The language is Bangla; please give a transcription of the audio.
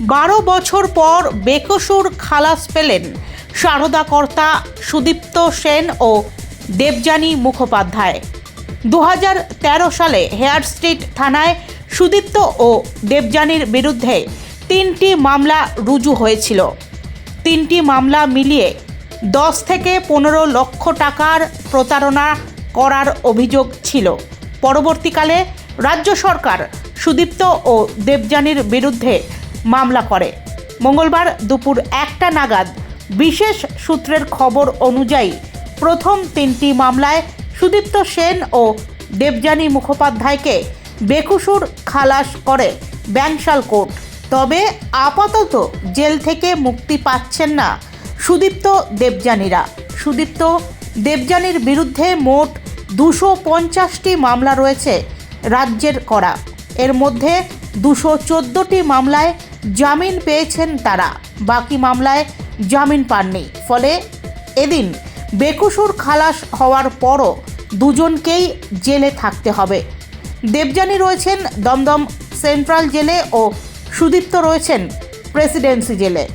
বারো বছর পর বেকসুর খালাস পেলেন সারদা কর্তা সুদীপ্ত সেন ও দেবযানী মুখোপাধ্যায়। দু হাজার তেরো সালে হেয়ার স্ট্রিট থানায় সুদীপ্ত ও দেবযানীর বিরুদ্ধে তিনটি মামলা রুজু হয়েছিল। তিনটি মামলা মিলিয়ে দশ থেকে পনেরো লক্ষ টাকার প্রতারণা করার অভিযোগ ছিল। পরবর্তীকালে রাজ্য সরকার সুদীপ্ত ও দেবযানীর বিরুদ্ধে মামলা করে। মঙ্গলবার দুপুর একটা নাগাদ বিশেষ সূত্রের খবর অনুযায়ী প্রথম তিনটি মামলায় সুদীপ্ত সেন ও দেবযানী মুখোপাধ্যায়কে বেকুসুর খালাস করে ব্যাংশাল কোর্ট। তবে আপাতত জেল থেকে মুক্তি পাচ্ছেন না সুদীপ্ত দেবযানীরা। সুদীপ্ত দেবযানীর বিরুদ্ধে মোট দুশো পঞ্চাশটি মামলা রয়েছে রাজ্যের করা। এর মধ্যে দুশো চোদ্দোটি মামলায় জামিন পেয়েছেন তারা। বাকি মামলায় জামিন পাননি। ফলে এদিন বেকুসুর খালাস হওয়ার পরও দুজনকেই জেলে থাকতে হবে। দেবযানী রয়েছেন দমদম সেন্ট্রাল জেলে ও সুদীপ্ত রয়েছেন প্রেসিডেন্সি জেলে।